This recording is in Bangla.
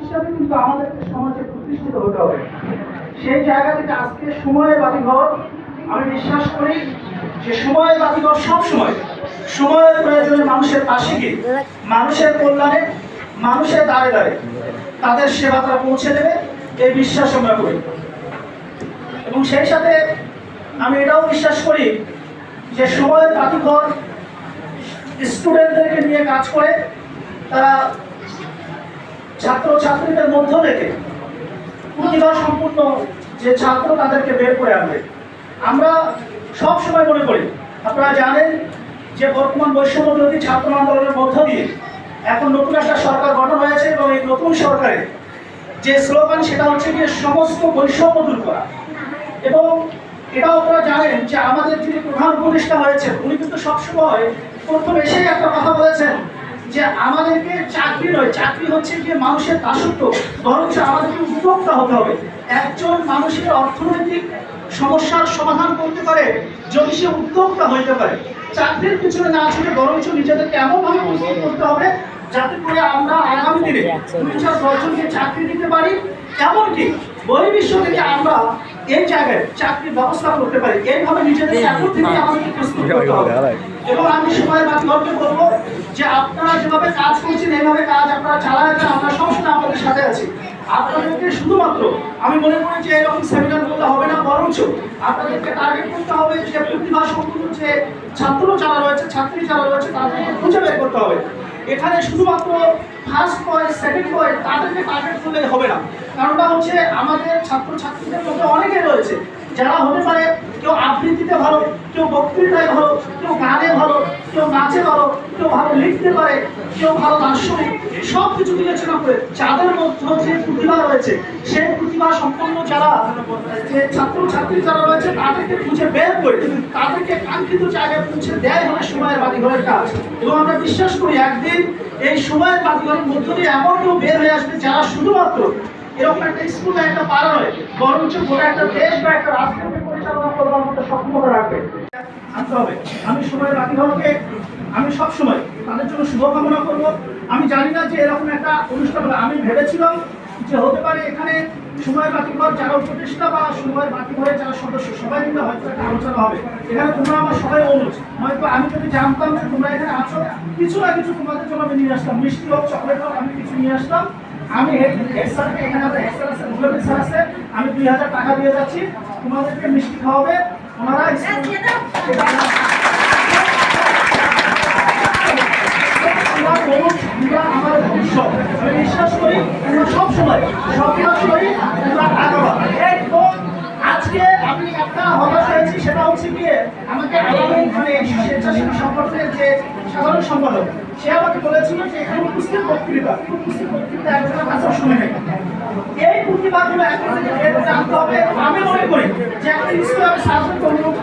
হিসাবে কিন্তু আমাদেরকে সমাজে প্রতিষ্ঠিত হতে হবে। সেই জায়গা থেকে আজকে সময়ের বাতিঘর। আমি বিশ্বাস করি যে সময়ের বাতিঘর সব সময়। সময়ের প্রয়োজনে মানুষের পাশে গিয়ে, মানুষের কল্যাণে, মানুষের দাঁড়ে দাঁড়ে তাদের সেবা তারা পৌঁছে দেবে, এই বিশ্বাস আমরা করি। এবং সেই সাথে আমি এটাও বিশ্বাস করি যে সময়ের বাতিঘর স্টুডেন্টদেরকে নিয়ে কাজ করে, তারা ছাত্র ছাত্রীদের মধ্য থেকে প্রতিভা সম্পূর্ণ যে ছাত্র তাদেরকে বের করে আনবে। আমরা সব সময় মনে করি, আপনারা জানেন যে বর্তমান বৈষম্য বিরোধী ছাত্র আন্দোলনের মধ্য দিয়ে এখন নতুন একটা সরকার গঠন হয়েছে এবং এই নতুন সরকারে যে স্লোগান সেটা হচ্ছে যে সমস্ত বৈষম্য দূর করা। এবং এটাও আপনারা জানেন যে আমাদের যিনি প্রধান উপদেষ্টা হয়েছেন, উনি কিন্তু সবসময় প্রথম এসেই একটা কথা বলেছেন যে আমাদেরকে চাকরি নয়, চাকরি হচ্ছে যে মানুষের দাসত্ব, বরঞ্চ আমাদেরকে উদ্যোক্তা হতে হবে। একজন মানুষের অর্থনৈতিক সমস্যার সমাধান করতে পারে যদি সে উদ্যোক্তা হইতে পারে। চাকরির পিছনে না ছুটে বরঞ্চ নিজেদেরকে এমনভাবে প্রস্তুত করতে হবে যাতে করে আমরা আগামী দিনে দুই চার দশজনকে চাকরি দিতে পারি। এমনকি বহির্বিশ্ব থেকে আমরা এই জায়গায় চাকরির ব্যবস্থা করতে পারি। এইভাবে নিজেদেরকে এখন থেকে আমাদেরকে প্রস্তুত করতে হবে। এবং আমি সময়ের বাকিগণকে বলব যে আপনারা যেভাবে কাজ করছেন এইভাবে কাজ আপনারা চালায় যান আমরা সবসময় আপনাদের সাথে আছি। আপনাদেরকে শুধুমাত্র আমি মনে করি যে এরকম সেমিনার করলে হবে না বরঞ্চ আপনাদেরকে টার্গেট করতে হবে যে প্রতিভা সম্পূর্ণ যে ছাত্র যারা রয়েছে ছাত্রী যারা রয়েছে তাদেরকে খুঁজে বের করতে হবে। এখানে শুধুমাত্র ফার্স্ট পয়েন্ট সেকেন্ড পয়েন্ট তাদেরকে টার্গেট করলে হবে না। কারণটা হচ্ছে আমাদের ছাত্র ছাত্রীদের মধ্যে অনেকে রয়েছে, যারা হতে পারে কেউ আবৃত্তিতে ভালো, কেউ বক্তৃতায় ভালো, কেউ গানে ভালো, কেউ নাচে ভালো, কেউ ভালো লিখতে পারে, কেউ ভালো দার্শনিক সব কিছু বিবেচনা করে যাদের মধ্যে যে প্রতিভা রয়েছে সেই প্রতিভা সম্পন্ন যারা, যে ছাত্র, ছাত্রী যারা রয়েছে, তাদেরকে খুঁজে বের করে, তাদেরকে কাঙ্ক্ষিত জায়গায় পৌঁছে দেয় হলে সময়ের বাড়িঘরের কাজ। এবং আমরা বিশ্বাস করি একদিন এই সময়ের বাড়িঘরের মধ্য দিয়ে এমন কেউ বের হয়ে আসবে যারা শুধুমাত্র এরকম একটা স্কুল একটা পাড়া নয়, বরঞ্চ গোটা একটা দেশ বা একটা রাষ্ট্রকে পরিচালনা করবার মতো সক্ষমতা রাখবে। আনতে হবে। আমি সময়ের বাকিঘরকে আমি সব সময় তাদের জন্য শুভকামনা করব। আমি জানি না যে এরকম একটা অনুষ্ঠান আমি ভেবেছিলাম যে হতে পারে এখানে সময়ের বাকিঘর যারা উপদেষ্টা বা সময়ের বাকিঘরের যারা সদস্য সবাই মিলে হয়তো একটা আলোচনা হবে। এখানে তোমরা আমার সবাই অনুরোধ হয়তো আমি যদি জানতাম যে তোমরা এখানে আছো কিছু না কিছু তোমাদের জন্য আমি নিয়ে আসতাম। মিষ্টি হোক চকলেট হোক আমি কিছু নিয়ে আসতাম। আমি হেড হেড স্যারকে এখানে আমাদের হেড স্যার আছে রুবেল স্যার আছে। আমি দুই হাজার টাকা দিয়ে যাচ্ছি। তোমাদেরকে মিষ্টি খাওয়াবে। ওনারা আমরা মানুষ, আমরা আমার ভবিষ্যৎ আমি বিশ্বাস করি সময় সবসময় করি আমরা আগাবা তো আজকে আমি একটা হতাশ হয়েছি, সেটা হচ্ছে গিয়ে আমাকে আগামী মানে স্বেচ্ছাসেবী সংগঠনের যে সাধারণ সম্পাদক, সে আমাকে বলেছিল যে এখানে উপস্থিত বক্তৃতা উপস্থিত বক্তৃতা শুনে নেই। এই প্রতিভাগুলো এখন বের হবে। আমি মনে করি যে একটা স্কুলে আমি সাহায্য অনুরোধ